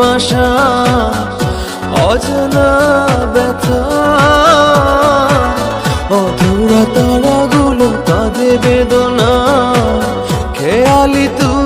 বাঁধে বাসা অজানা ব্যথা। অধুরা তারাগুলো কাঁদে বেদনা। খেয়ালি তুমি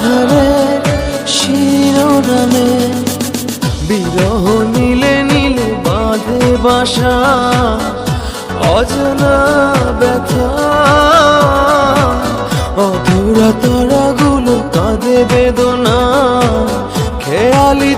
আধারে শিরোনামে বিরহ নীলে নীলে বাঁধে বাসা অজানা ব্যথা। অধুরা তারাগুলো কাঁদে বেদনা খেয়ালি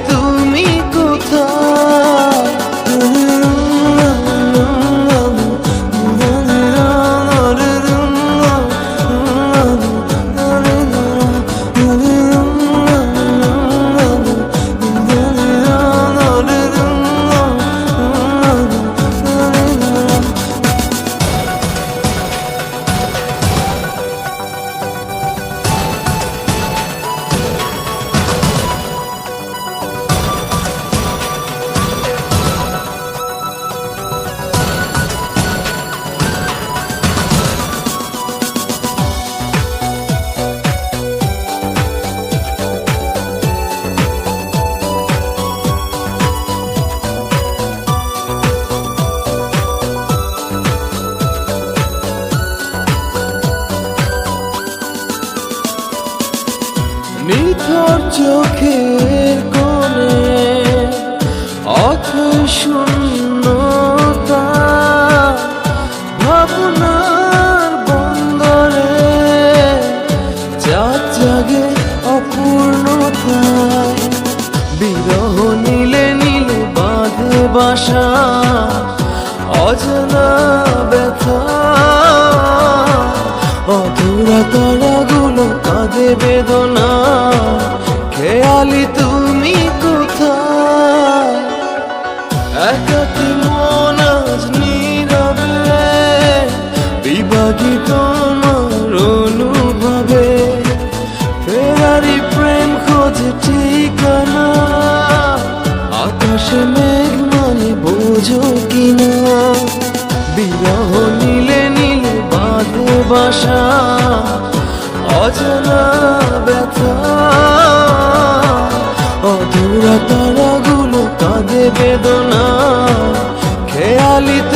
চোখের কোণে অথই শূন্যতা ভাবনার বন্দরে চাঁদ জাগে অপূর্ণতায় বিরহ নীলে নীলে, বাঁধে বাসা, অজানা ব্যথা। অধুরা তারাগুলো কাঁদে বেদনা একাকি মন আজ নীরবে বিভাগী তোমার অনুভবে। ফেরারি প্রেম খোঁজে ঠিকানা, আকাশে মেঘ মানে বোঝো কিনা। বিরহ নীলে নীলে বাঁধে বাসা, অজানা ব্যথা। অধুরা তারাগুলো কাঁদে বেদনা। Vale